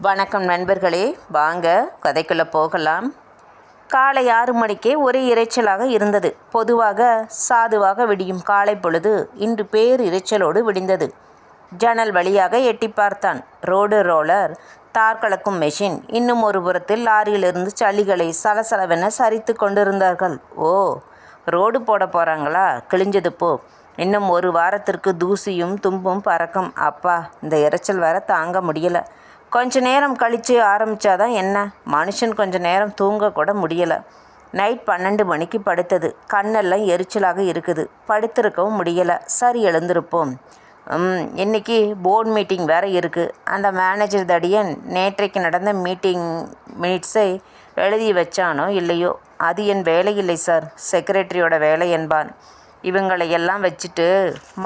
வணக்கம் நண்பர்களே. வாங்க கதைக்குள்ளே போகலாம். காலை ஆறு மணிக்கே ஒரே இரைச்சலாக இருந்தது. பொதுவாக சாதுவாக விடியும் காலை பொழுது இன்று பேர் இரைச்சலோடு விடிந்தது. ஜன்னல் வழியாக எட்டி பார்த்தான். ரோடு ரோலர் தார் கலக்கும் மெஷின் இன்னும் ஒரு புறத்தில் லாரியிலிருந்து சளிகளை சலசலவென சரித்து கொண்டிருந்தார்கள். ஓ ரோடு போட போகிறாங்களா கிழிஞ்சது போ. இன்னும் ஒரு வாரத்திற்கு தூசியும் தும்பும் பறக்கும். அப்பா இந்த இரைச்சல் வர தாங்க முடியலை. கொஞ்ச நேரம் கழித்து ஆரம்பித்தாதான் என்ன? மனுஷன் கொஞ்ச நேரம் தூங்கக்கூட முடியலை. நைட் பன்னெண்டு மணிக்கு படுத்தது. கண்ணெல்லாம் எரிச்சலாக இருக்குது. படுத்திருக்கவும் முடியலை. சரி எழுந்திருப்போம். இன்னைக்கு போர்டு மீட்டிங் வேறு இருக்குது அந்த மேனேஜர் தடியன் நேற்றைக்கு நடந்த மீட்டிங் மினிட்ஸை எழுதி வச்சானோ இல்லையோ? அது என் வேலை இல்லை சார் செக்ரட்டரியோட வேலை என்பான். இவங்களை எல்லாம் வச்சுட்டு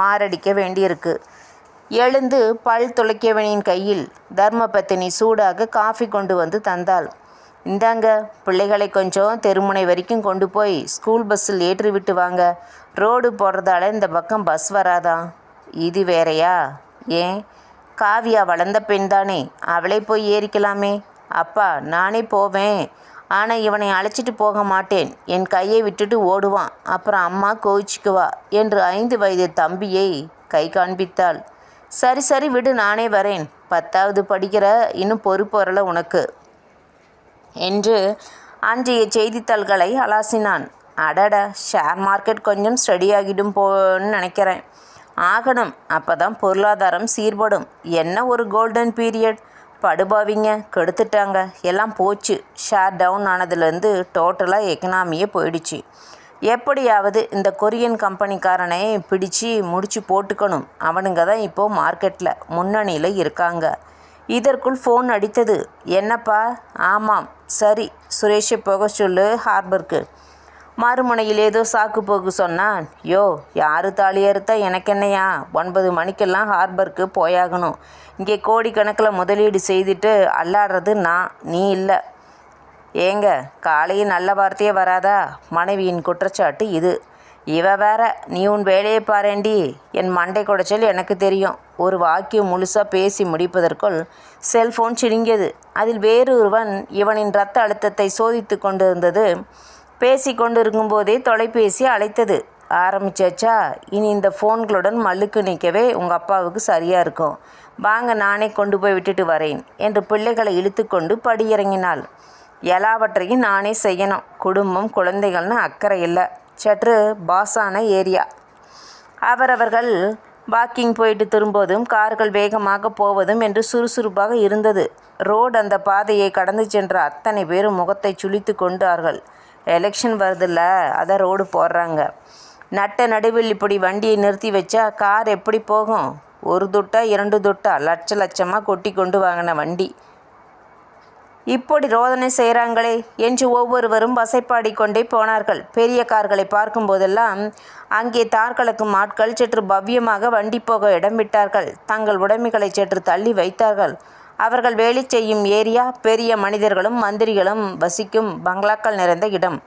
மாரடிக்க வேண்டியிருக்கு. எழுந்து பல் துளைக்கியவனின் கையில் தர்மபத்தினி சூடாக காஃபி கொண்டு வந்து தந்தாள். இந்தாங்க பிள்ளைகளை கொஞ்சம் தெருமுனை வரைக்கும் கொண்டு போய் ஸ்கூல் பஸ்ஸில் ஏற்றி விட்டு வாங்க. ரோடு போடுறதால இந்த பக்கம் பஸ் வராதா? இது வேறையா? ஏன்? காவியா வளர்ந்த பெண் தானே. அவளே போய் ஏறிக்கலாமே. அப்பா நானே போவேன். ஆனால் இவனை அழைச்சிட்டு போக மாட்டேன். என் கையை விட்டுட்டு ஓடுவான். அப்புறம் அம்மா கோவிச்சுக்குவா என்று ஐந்து வயது தம்பியை கை காண்பித்தாள். சரி சரி விடு நானே வரேன். பத்தாவது படிக்கிற இன்னும் பொறுப்பு வரல உனக்கு. என்று அன்றைய செய்தித்தாள்களை அலாசினான். அடட ஷேர் மார்க்கெட் கொஞ்சம் ஸ்டடியாகிடும் போன்னு நினைக்கிறேன். ஆகணும் அப்போ தான் பொருளாதாரம் சீர்படும். என்ன ஒரு கோல்டன் பீரியட் படுபாவிங்க கெடுத்துட்டாங்க. எல்லாம் போச்சு. ஷேர் டவுன் ஆனதுலேருந்து டோட்டலாக எக்கனாமியே போயிடுச்சு. எப்படியாவது இந்த கொரியன் கம்பெனிக்காரனை பிடிச்சு முடிச்சு போட்டுக்கணும். அவனுங்க தான் இப்போது மார்க்கெட்டில் முன்னணியில் இருக்காங்க. இதற்குள் ஃபோன் அடித்தது. என்னப்பா? ஆமாம். சரி சுரேஷை போக சொல்லு ஹார்பருக்கு. மறுமுனையில் ஏதோ சாக்கு போக்கு சொன்னான். யோ யாரு தாலி அறுத்தா எனக்கு என்னையா? ஒன்பது மணிக்கெல்லாம் ஹார்பருக்கு போயாகணும். இங்கே கோடிக்கணக்கில் முதலீடு செய்துட்டு அல்லாடுறது நான் நீ இல்லை. ஏங்க காலையில் நல்ல வார்த்தையே வராதா? மனைவியின் குற்றச்சாட்டு இது. இவ வேற நீ உன் வேலையை பாரேண்டி. என் மண்டை குடைச்சல் எனக்கு தெரியும். ஒரு வாக்கியம் முழுசாக பேசி முடிப்பதற்குள் செல்போன் சிடுங்கியது. அதில் வேறொருவன் இவனின் இரத்த அழுத்தத்தை சோதித்து கொண்டிருந்தது. பேசி கொண்டிருக்கும்போதே தொலைபேசி அழைத்தது. ஆரம்பிச்சாச்சா? இனி இந்த ஃபோன்களுடன் மல்லுக்கு நிற்கவே உங்கள் அப்பாவுக்கு சரியாக இருக்கும். வாங்க நானே கொண்டு போய் விட்டுட்டு வரேன் என்று பிள்ளைகளை இழுத்துக்கொண்டு படியிறங்கினாள். எல்லாவற்றையும் நானே செய்யணும். குடும்பம் குழந்தைகள்னு அக்கறை இல்லை. சற்று பாஸான ஏரியா. அவரவர்கள் வாக்கிங் போயிட்டு திரும்புவதும் கார்கள் வேகமாக போவதும் என்று சுறுசுறுப்பாக இருந்தது. ரோடு அந்த பாதையை கடந்து சென்ற அத்தனை பேரும் முகத்தை சுளித்து கொண்டார்கள். எலெக்ஷன் வருதுல்ல அதை ரோடு போடுறாங்க. நட்ட நடுவில் இப்படி வண்டியை நிறுத்தி வச்சா கார் எப்படி போகும்? ஒரு துட்டா இரண்டு துட்டா லட்ச லட்சமாக கொட்டி கொண்டு வாங்கின வண்டி. இப்படி ரோதனை செய்கிறாங்களே என்று ஒவ்வொருவரும் வசைப்பாடி கொண்டே போனார்கள். பெரிய கார்களை பார்க்கும்போதெல்லாம் அங்கே தார் கலக்கும் ஆட்கள் சற்று பவ்யமாக வண்டி போக இடம் விட்டார்கள். தங்கள் உடைமைகளை சற்று தள்ளி வைத்தார்கள். அவர்கள் வேலை செய்யும் ஏரியா பெரிய மனிதர்களும் மந்திரிகளும் வசிக்கும் பங்களாக்கள் நிறைந்த இடம்.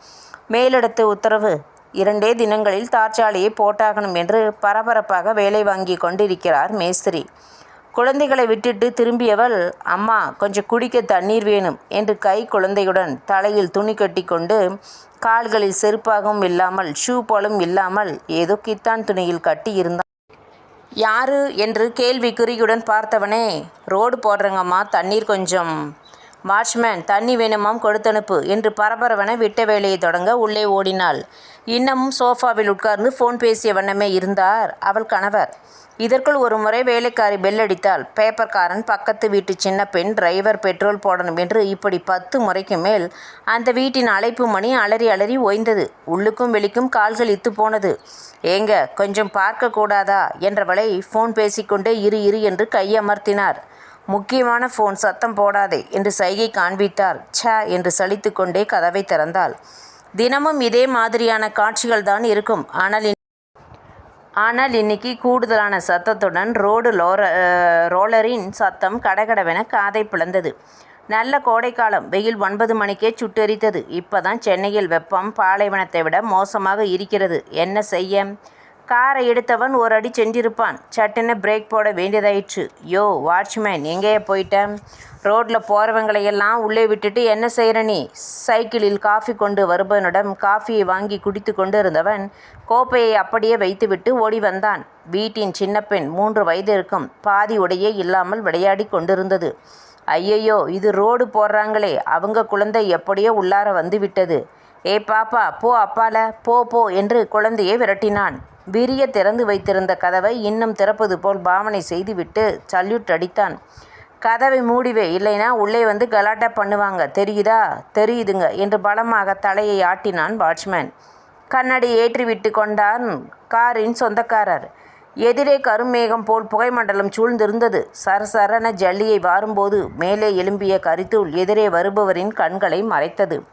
மேலிடத்து உத்தரவு இரண்டே தினங்களில் தார்ச்சாலையை போட்டாகணும் என்று பரபரப்பாக வேலை வாங்கி கொண்டிருக்கிறார் மேஸ்திரி. குழந்தைகளை விட்டுட்டு திரும்பியவள் அம்மா கொஞ்சம் குடிக்க தண்ணீர் வேணும் என்று கை குழந்தையுடன் தலையில் துணி கட்டி கொண்டு கால்களில் செருப்பாகவும் இல்லாமல் ஷூ போலும் இல்லாமல் ஏதோ கித்தான் துணியில் கட்டி இருந்தான் யாரு? என்று கேள்வி குறியுடன் பார்த்தவனே ரோடு போடுறங்கம்மா தண்ணீர் கொஞ்சம். வாட்ச்மேன் தண்ணி வேணுமாம் கொடுத்தனுப்பு என்று பரபரவென விட்ட வேலையை தொடங்க உள்ளே ஓடினாள். இன்னமும் சோஃபாவில் உட்கார்ந்து ஃபோன் பேசிய வண்ணமே இருந்தார் அவள் கணவர். இதற்குள் ஒரு முறை வேலைக்காரி பெல் அடித்தாள் பேப்பர்காரன் பக்கத்து வீட்டு சின்ன பெண் டிரைவர் பெட்ரோல் போடணும் என்று இப்படி பத்து முறைக்கு மேல் அந்த வீட்டின் அழைப்பு மணி அலறி அலறி ஓய்ந்தது. உள்ளுக்கும் வெளிக்கும் கால்கள் இத்து போனது. ஏங்க கொஞ்சம் பார்க்க கூடாதா? என்றவளை ஃபோன் பேசிக்கொண்டே இரு இரு என்று கையமர்த்தினார். முக்கியமான ஃபோன் சத்தம் போடாதே என்று சைகை காண்பித்தாள். ச என்று சலித்துக்கொண்டே கதவை திறந்தாள். தினமும் இதே மாதிரியான காட்சிகள் தான் இருக்கும். ஆனால் ஆனால் இன்னைக்கு கூடுதலான சத்தத்துடன் ரோடு லோர ரோலரின் சத்தம் கடகடவென காதை பிளந்தது. நல்ல கோடைக்காலம் வெயில் ஒன்பது மணிக்கே சுட்டெரித்தது. இப்போதான் சென்னையில் வெப்பம் பாலைவனத்தை விட மோசமாக இருக்கிறது. என்ன செய்ய? காரை எடுத்தவன் ஒரு அடி சென்றிருப்பான். சட்டுன்னு பிரேக் போட வேண்டியதாயிற்று. யோ வாட்ச்மேன் எங்கேயே போயிட்டேன் ரோட்டில் போகிறவங்களையெல்லாம் உள்ளே விட்டுட்டு என்ன செய்கிற நீ? சைக்கிளில் காஃபி கொண்டு வருபவனிடம் காஃபியை வாங்கி குடித்து கொண்டு இருந்தவன் கோப்பையை அப்படியே வைத்துவிட்டு ஓடி வந்தான். வீட்டின் சின்ன பெண் மூன்று வயது இருக்கும் பாதி உடையே இல்லாமல் விளையாடி கொண்டிருந்தது. ஐயையோ இது ரோடு போடுறாங்களே. அவங்க குழந்தை எப்படியோ உள்ளார வந்து விட்டது. ஏ பாப்பா போ அப்பால. போ போ என்று குழந்தையை விரட்டினான். விரிய திறந்து வைத்திருந்த கதவை இன்னும் திறப்பது போல் பாவனை செய்துவிட்டு சல்யூட் அடித்தான். கதவை மூடிவே இல்லைனா உள்ளே வந்து கலாட்டா பண்ணுவாங்க. தெரியுதா? தெரியுதுங்க என்று பலமாக தலையை ஆட்டினான் வாட்ச்மேன். கண்ணாடி ஏற்றிவிட்டு கொண்டான் காரின் சொந்தக்காரர். எதிரே கருமேகம் போல் புகைமண்டலம் சூழ்ந்திருந்தது. சரசரன ஜல்லியை வாரும்போது மேலே எழும்பிய கரித்தூள் எதிரே வருபவரின் கண்களை மறைத்தது.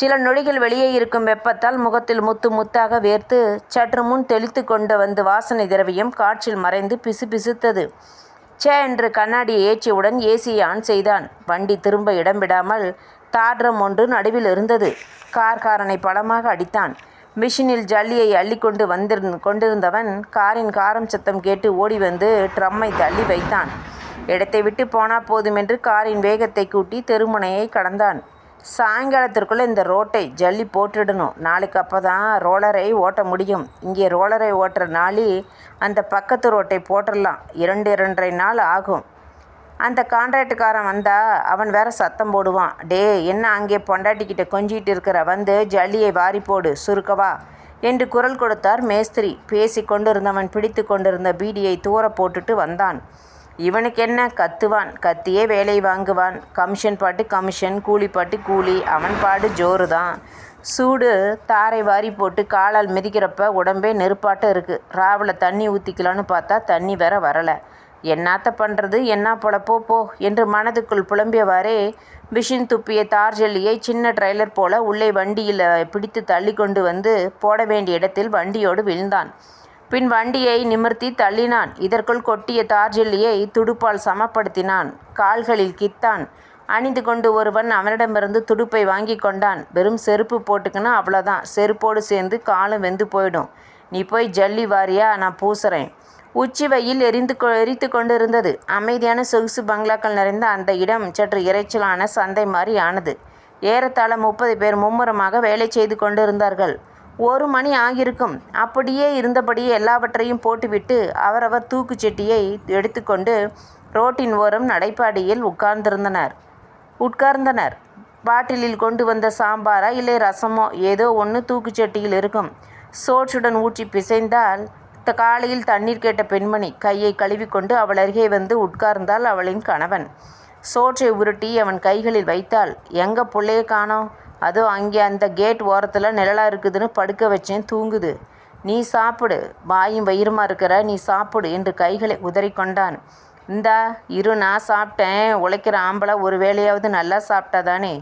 சில நொடிகள் வெளியே இருக்கும் வெப்பத்தால் முகத்தில் முத்து முத்தாக வேர்த்து சற்று முன் தெளித்து கொண்டு வந்து வாசனை திரவியம் காற்றில் மறைந்து பிசு பிசுத்தது. சே என்று கண்ணாடியை ஏற்றியவுடன் ஏசியை ஆன் செய்தான். வண்டி திரும்ப இடம் விடாமல் தாட்ரம் ஒன்று நடுவில் இருந்தது. கார்காரனை பலமாக அடித்தான். மிஷினில் ஜல்லியை அள்ளி கொண்டு வந்திருந் கொண்டிருந்தவன் காரின் காரம் சத்தம் கேட்டு ஓடி வந்து ட்ரம்மை தள்ளி வைத்தான். இடத்தை விட்டு போனா போதுமென்று காரின் வேகத்தை கூட்டி தெருமுனையை கடந்தான். சாயங்காலத்திற்குள்ளே இந்த ரோட்டை ஜல்லி போட்டுடணும். நாளைக்கு அப்போ தான் ரோலரை ஓட்ட முடியும். இங்கே ரோலரை ஓட்டுற நாளி அந்த பக்கத்து ரோட்டை போட்டுடலாம். இரண்டு இரண்டரை நாள் ஆகும். அந்த கான்ட்ராக்டுக்காரன் வந்தால் அவன் வேற சத்தம் போடுவான். டே என்ன அங்கே பொண்டாட்டிக்கிட்ட கொஞ்சிட்டு இருக்கிற? வந்து ஜல்லியை வாரி போடு சுருக்கவா என்று குரல் கொடுத்தார் மேஸ்திரி. பேசி கொண்டிருந்தவன் பிடித்து கொண்டிருந்த பீடியை தூர போட்டுட்டு வந்தான். இவனுக்கு என்ன கத்துவான். கத்தியே வேலை வாங்குவான். கமிஷன் பாட்டு கமிஷன் கூலி பாட்டு கூலி அவன் பாடு ஜோறு தான் சூடு தாரை வாரி போட்டு காலால் மிதிக்கிறப்ப உடம்பே நெருப்பாட்டம் இருக்குது ராவில் தண்ணி ஊற்றிக்கலான்னு பார்த்தா தண்ணி வேற வரலை. என்னாத்த பண்ணுறது என்ன பொழப்போ? போ என்று மனதுக்குள் புலம்பியவாறே விஷின் துப்பிய தார்ஜல்லியை சின்ன ட்ரைலர் போல உள்ளே வண்டியில் பிடித்து தள்ளி கொண்டு வந்து போட வேண்டிய இடத்தில் வண்டியோடு விழுந்தான். பின் வண்டியை நிமிர்த்தி தள்ளினான். இதற்குள் கொட்டிய தார்ஜெல்லியை துடுப்பால் சமப்படுத்தினான். கால்களில் கித்தான். அணிந்து கொண்டு ஒருவன் அவனிடமிருந்து துடுப்பை வாங்கி கொண்டான். வெறும் செருப்பு போட்டுக்கினா அவ்வளோதான் செருப்போடு சேர்ந்து காலும் வெந்து போயிடும். நீ போய் ஜல்லி வாரியா? நான் பூசுறேன். உச்சி வெயில் எரிந்து கொ எரித்து கொண்டிருந்தது. அமைதியான சொகுசு பங்களாக்கள் நிறைந்த அந்த இடம் சற்று இறைச்சலான சந்தை மாதிரி ஆனது. ஏறத்தாழ முப்பது பேர் மும்முரமாக வேலை செய்து கொண்டிருந்தார்கள். ஒரு மணி ஆகியிருக்கும். அப்படியே இருந்தபடியே எல்லாவற்றையும் போட்டுவிட்டு அவரவர் தூக்குச்செட்டியை எடுத்துக்கொண்டு ரோட்டின் ஓரம் நடைபாடியில் உட்கார்ந்திருந்தனர். உட்கார்ந்தனர். பாட்டிலில் கொண்டு வந்த சாம்பாரா இல்லை ரசமோ? ஏதோ ஒன்று தூக்குச்சட்டியில் இருக்கும். சோற்றுடன் ஊற்றி பிசைந்தால் த- காலையில் தண்ணீர் கேட்ட பெண்மணி கையை கழுவிக்கொண்டு அவள் அருகே வந்து உட்கார்ந்தால் அவளின் கணவன். சோற்றை உருட்டி அவன் கைகளில் வைத்தாள். எங்க புள்ளைய காணோம்? அதுவும் அங்கே அந்த கேட் ஓரத்தில் நிழலாக இருக்குதுன்னு படுக்க வச்சேன் தூங்குது. நீ சாப்பிடு வாயும் வயிறுமா இருக்கிற நீ சாப்பிடு என்று கைகளை உதறிக்கொண்டான் இந்தா இரு நான் சாப்பிட்டேன். உழைக்கிற ஆம்பளை ஒரு வேளையாவது நல்லா சாப்பிட்டாதானே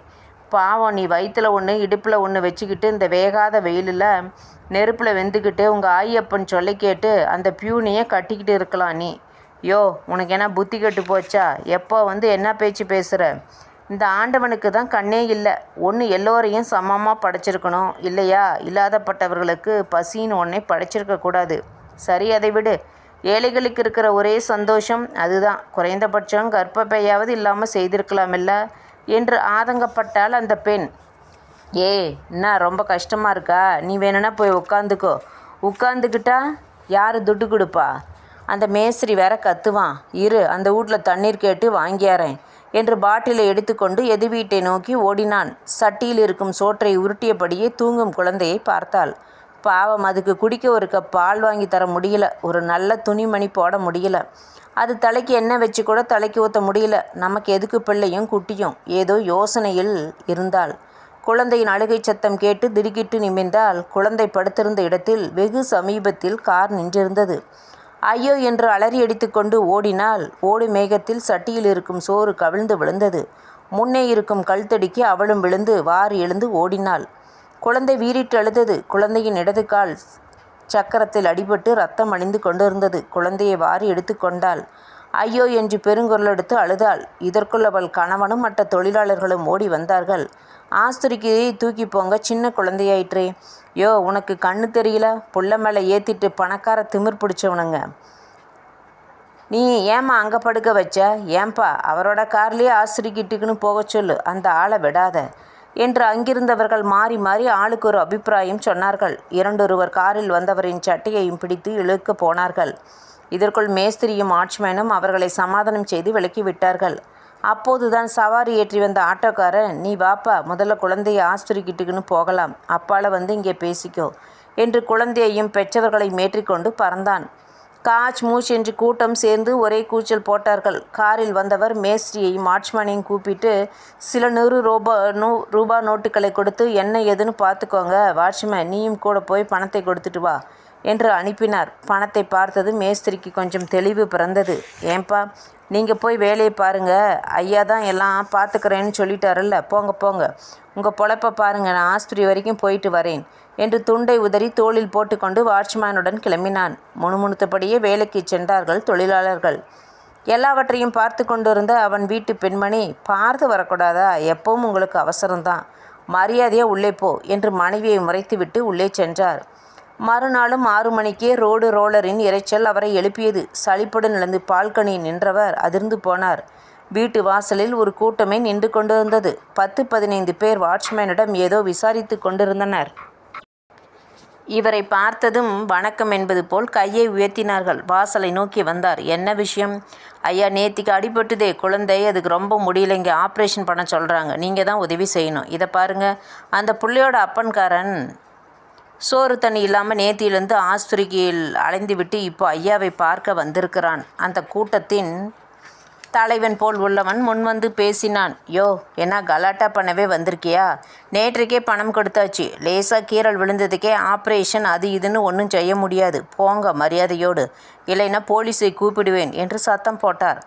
பாவம் நீ வயிற்றில் ஒன்று இடுப்பில் ஒன்று வச்சுக்கிட்டு இந்த வேகாத வெயிலில் நெருப்பில் வெந்துக்கிட்டு உங்கள் ஆயப்பன் சொல்லி கேட்டு அந்த பியூனியை கட்டிக்கிட்டு இருக்கலாம் நீ. யோ உனக்கு என்ன புத்தி கெட்டு போச்சா? எப்போ வந்து என்ன பேச்சு பேசுகிற இந்த ஆண்டவனுக்கு தான் கண்ணே இல்லை. ஒன்று எல்லோரையும் சமமாக படைச்சிருக்கணும். இல்லையா? இல்லாதப்பட்டவர்களுக்கு பசின்னு ஒன்றே படைச்சிருக்கக்கூடாது சரி அதை விடு. ஏழைகளுக்கு இருக்கிற ஒரே சந்தோஷம் அதுதான். குறைந்தபட்சம் கர்ப்பப்பையாவது இல்லாமல் செய்திருக்கலாமில்ல? என்று ஆதங்கப்பட்டால் அந்த பெண். ஏ என்ன ரொம்ப கஷ்டமாக இருக்கா? நீ வேணும்னா போய் உட்காந்துக்கோ உட்காந்துக்கிட்டா யார் துட்டு கொடுப்பா? அந்த மேஸ்திரி வேற கத்துவான். இரு அந்த வீட்டில் தண்ணீர் கேட்டு வாங்கியாரேன். என்று பாட்டிலை எடுத்துக்கொண்டு எது வீட்டை நோக்கி ஓடினான். சட்டியில் இருக்கும் சோற்றை உருட்டியபடியே தூங்கும் குழந்தையை பார்த்தாள். பாவம் அதுக்கு குடிக்க ஒரு கப் பால் வாங்கி தர முடியல. ஒரு நல்ல துணிமணி போட முடியல. அது தலைக்கு எண்ணெய் வச்சு கூட தலைக்கு ஊற்ற முடியல. நமக்கு எதுக்கு பிள்ளையும் குட்டியும்? ஏதோ யோசனையில் இருந்தாள். குழந்தையின் அழுகை சத்தம் கேட்டு திடுக்கிட்டு நிமிர்ந்தால் குழந்தை படுத்திருந்த இடத்தில் வெகு சமீபத்தில் கார் நின்றிருந்தது. ஐயோ என்று அலறி அடித்துக்கொண்டு ஓடினால் ஓடு மேகத்தில் சட்டியில் இருக்கும் சோறு கவிழ்ந்து விழுந்தது. முன்னே இருக்கும் கல்தடிக்கு அவளும் விழுந்து வாரி எழுந்து ஓடினாள். குழந்தை வீறிட்டு அழுதது. குழந்தையின் இடது கால் சக்கரத்தில் அடிபட்டு ரத்தம் அணிந்து கொண்டிருந்தது. குழந்தையை வாரி எடுத்துக்கொண்டாள் ஐயோ என்று பெருங்குரல் எடுத்து அழுதாள். இதற்குள் அவள் கணவனும் மற்ற தொழிலாளர்களும் ஓடி வந்தார்கள். ஆஸ்திரிக்கு தூக்கி போங்க சின்ன குழந்தையாயிற்றே. யோ உனக்கு கண்ணு தெரியல? புள்ள மேலே ஏற்றிட்டு பணக்கார திமிர் பிடிச்சவனுங்க. நீ ஏம்மா அங்கே படுக்க வச்ச? ஏம்பா அவரோட கார்லேயே ஆசிரிக்கிட்டுக்குன்னு போக சொல்லு. அந்த ஆளை விடாத. என்று அங்கிருந்தவர்கள் மாறி மாறி ஆளுக்கு ஒரு அபிப்பிராயம் சொன்னார்கள். இரண்டொருவர் காரில் வந்தவரின் சட்டையையும் பிடித்து இழுக்க போனார்கள். இதற்குள் மேஸ்திரியும் ஆட்ச்மேனும் அவர்களை சமாதானம் செய்து விலக்கிவிட்டார்கள். அப்போதுதான் சவாரி ஏற்றி வந்த ஆட்டோக்காரன் நீ வாப்பா முதல்ல குழந்தைய ஆஸ்திரிக்கிட்டுக்குன்னு போகலாம். அப்பால வந்து இங்கே பேசிக்கோ என்று குழந்தையையும் பெற்றவர்களை மேற்றிக்கொண்டு பறந்தான். காச் மூச் என்று கூட்டம் சேர்ந்து ஒரே கூச்சல் போட்டார்கள். காரில் வந்தவர் மேஸ்திரியையும் வாட்ச்மேனையும் கூப்பிட்டு சில நூறு ரூபா நூ ரூபா நோட்டுகளை கொடுத்து என்ன ஏதுன்னு பார்த்துக்கோங்க. வாட்ச்மேன் நீயும் கூட போய் பணத்தை கொடுத்துட்டு வா. என்று அனுப்பினார். பணத்தை பார்த்தது மேஸ்திரிக்கு கொஞ்சம் தெளிவு பிறந்தது. ஏன்பா நீங்கள் போய் வேலையை பாருங்கள் ஐயா தான் எல்லாம் பார்த்துக்கிறேன்னு சொல்லிட்டாருல்ல. போங்க போங்க. உங்கள் பொழப்பை பாருங்கள் நான் ஆஸ்பத்திரி வரைக்கும் போயிட்டு வரேன். என்று துண்டை உதறி தோளில் போட்டுக்கொண்டு வாட்ச்மேனுடன் கிளம்பினான். முணுமுணுத்தபடியே வேலைக்கு சென்றார்கள் தொழிலாளர்கள். எல்லாவற்றையும் பார்த்து கொண்டிருந்த அவன் வீட்டு பெண்மணி பார்த்து வரக்கூடாதா? எப்பவும் உங்களுக்கு அவசரம்தான். மரியாதையாக உள்ளே போ என்று மனைவியை முறைத்துவிட்டு உள்ளே சென்றார். மறுநாளும் ஆறு மணிக்கே ரோடு ரோலரின் இரைச்சல் அவரை எழுப்பியது. சளிப்புடன் இழந்து பால்கனியில் நின்றவர் அதிர்ந்து போனார். வீட்டு வாசலில் ஒரு கூட்டமே நின்று கொண்டிருந்தது. பத்து பதினைந்து பேர் வாட்ச்மேனிடம் ஏதோ விசாரித்து கொண்டிருந்தனர். இவரை பார்த்ததும் வணக்கம் என்பது போல் கையை உயர்த்தினார்கள். வாசலை நோக்கி வந்தார். என்ன விஷயம்? ஐயா நேத்திக்கு அடிபட்டுதே. குழந்தை. அதுக்கு ரொம்ப முடியல. இங்கே ஆப்ரேஷன் பண்ண சொல்கிறாங்க நீங்கள் தான் உதவி செய்யணும். இதை பாருங்கள் அந்த பிள்ளையோட அப்பன்காரன் சோறு தண்ணி இல்லாமல் நேத்தியிலிருந்து ஆஸ்பத்திரியில் அலைந்துவிட்டு இப்போ ஐயாவை பார்க்க வந்திருக்கிறான். அந்த கூட்டத்தின் தலைவன் போல் உள்ளவன் முன்வந்து பேசினான். யோ என்ன கலாட்டா பண்ணவே வந்திருக்கியா? நேற்றுக்கே பணம் கொடுத்தாச்சு. லேசாக கீரல் விழுந்ததுக்கே ஆப்ரேஷன் அது இதுன்னு ஒன்றும் செய்ய முடியாது. போங்க மரியாதையோடு. இல்லைன்னா போலீஸை கூப்பிடுவேன் என்று சத்தம் போட்டார்.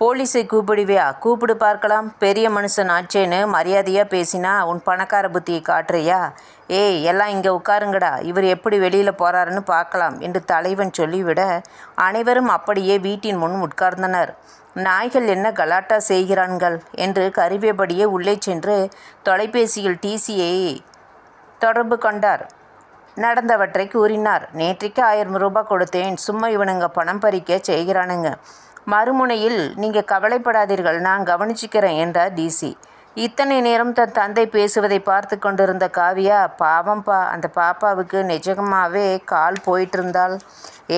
போலீஸை கூப்பிடுவியா கூப்பிடு பார்க்கலாம். பெரிய மனுஷன் ஆச்சேன்னு மரியாதையாக பேசினா உன் பணக்கார புத்தியை காட்டுறியா? ஏய் எல்லாம் இங்கே உட்காருங்கடா. இவர் எப்படி வெளியில் போகிறாருன்னு பார்க்கலாம் என்று தலைவன் சொல்லிவிட அனைவரும் அப்படியே வீட்டின் முன் உட்கார்ந்தனர். நாய்கள் என்ன கலாட்டா செய்கிறான்கள்? என்று கருவியபடியே உள்ளே சென்று தொலைபேசியில் டிசியை தொடர்பு கொண்டார். நடந்தவற்றை கூறினார். நேற்றைக்கு ஆயிரம் ரூபாய் கொடுத்தேன். சும்மா இவனுங்க பணம் பறிக்க செய்கிறானுங்க. மறுமுனையில் நீங்கள் கவலைப்படாதீர்கள் நான் கவனிச்சுக்கிறேன் என்றார் டிசி. இத்தனை நேரம் தன் தந்தை பேசுவதை பார்த்து கொண்டிருந்த காவியா பாவம்பா அந்த பாப்பாவுக்கு நிஜமாவே கால் போயிட்டு இருந்தால்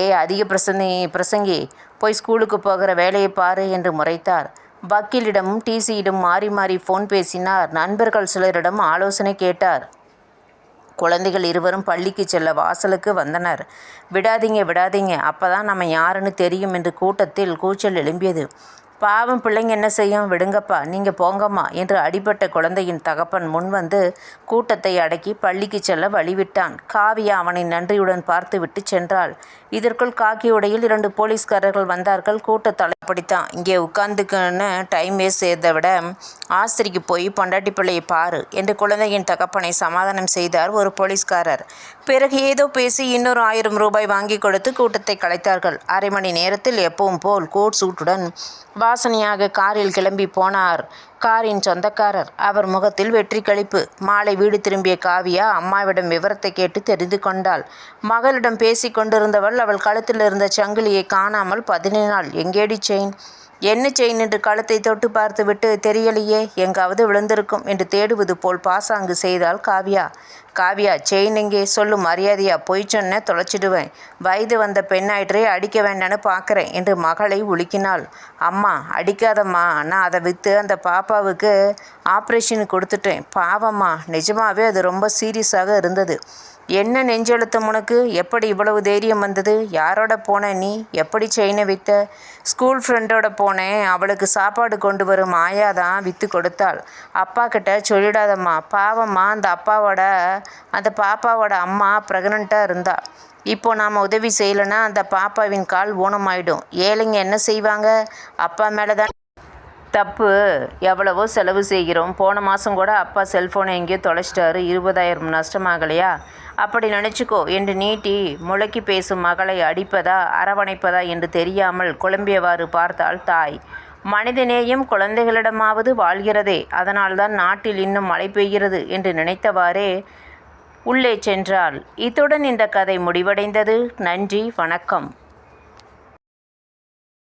ஏ அதிக பிரசனி பிரசங்கி போய் ஸ்கூலுக்கு போகிற வேலையை பாரு என்று முறைத்தார். வக்கீலிடமும் டிசியிடம் மாறி மாறி ஃபோன் பேசினார். நண்பர்கள் சிலரிடம் ஆலோசனை கேட்டார். குழந்தைகள் இருவரும் பள்ளிக்கு செல்ல வாசலுக்கு வந்தனர். விடாதீங்க விடாதீங்க. அப்பதான் நம்ம யாருன்னு தெரியும் என்று கூட்டத்தில் கூச்சல் எழும்பியது. பாவம் பிள்ளைங்க என்ன செய்யும்? விடுங்கப்பா நீங்கள் போங்கம்மா என்று அடிபட்ட குழந்தையின் தகப்பன் முன்வந்து கூட்டத்தை அடக்கி பள்ளிக்கு செல்ல வழிவிட்டான். காவியா அவனை நன்றியுடன் பார்த்துவிட்டு சென்றாள். இதற்குள் காக்கி உடையில் இரண்டு போலீஸ்காரர்கள் வந்தார்கள். கூட்ட தலைப்படித்தான் இங்கே உட்கார்ந்துக்குன்னு டைம் வேஸ்ட் செய்ததை விட ஆஸ்திரிக்கு போய் பொண்டாட்டி பிள்ளையை பாரு என்று குழந்தையின் தகப்பனை சமாதானம் செய்தார் ஒரு போலீஸ்காரர். பிறகு ஏதோ பேசி இன்னொரு ஆயிரம் ரூபாய் வாங்கி கொடுத்து கூட்டத்தை கலைத்தார்கள். அரை மணி நேரத்தில் எப்பவும் போல் கோட் சூட்டுடன் வாசனையாக காரில் கிளம்பி போனார். காரின் சொந்தக்காரர். அவர் முகத்தில் வெற்றி கழிப்பு. மாலை வீடு திரும்பிய காவியா அம்மாவிடம் விவரத்தை கேட்டு தெரிந்து கொண்டாள். மகளிடம் பேசி கொண்டிருந்தவள் அவள் கழுத்தில் இருந்த சங்கிலியை காணாமல் பதினினாள் எங்கேடி செயின்? என்ன செயின் என்று கழுத்தை தொட்டு பார்த்துவிட்டு தெரியலையே. எங்காவது விழுந்திருக்கும் என்று தேடுவது போல் பாசாங்கு செய்தாள் காவியா. காவியா செயின் சொல்லும் சொல்லு மரியாதையா பொய் சொன்ன தொலைச்சிடுவேன். வயது வந்த பெண்ணாயிற்றே அடிக்க வேண்டான்னு பார்க்குறேன் என்று மகளை உலுக்கினாள். அம்மா அடிக்காதம்மா. நான் அதை விற்று அந்த பாப்பாவுக்கு ஆப்ரேஷன் கொடுத்துட்டேன். பாவம்மா நிஜமாகவே அது ரொம்ப சீரியஸாக இருந்தது. என்ன நெஞ்செழுத்தம் உனக்கு? எப்படி இவ்வளவு தைரியம் வந்தது? யாரோட போன நீ? எப்படி செயினை வித்த? ஸ்கூல் ஃப்ரெண்டோட போனேன். அவளுக்கு சாப்பாடு கொண்டு வரும் ஆயா தான் விற்று கொடுத்தாள். அப்பா கிட்ட சொல்லிடாதம்மா. பாவம்மா அந்த அப்பாவோட அந்த பாப்பாவோட அம்மா ப்ரெக்னெண்ட்டாக இருந்தா. இப்போ நாம் உதவி செய்யலைன்னா அந்த பாப்பாவின் கால் ஊனமாயிடும் ஏழைங்க என்ன செய்வாங்க? அப்பா மேலே தான் தப்பு. எவ்வளவோ செலவு செய்கிறோம். போன மாதம் கூட அப்பா செல்ஃபோனை எங்கேயோ தொலைச்சிட்டாரு. இருபதாயிரம் நஷ்டமாகலையா அப்படி நினச்சிக்கோ. என்று நீட்டி முளைக்கி பேசும் மகளை அடிப்பதா அரவணைப்பதா என்று தெரியாமல் குழம்பியவாறு பார்த்தாள் தாய். மனிதநேயம் குழந்தைகளிடமாவது வாழ்கிறதே. அதனால்தான் நாட்டில் இன்னும் மழை பெய்கிறது என்று நினைத்தவாறே உள்ளே சென்றாள். இத்துடன் இந்த கதை முடிவடைந்தது. நன்றி. வணக்கம்.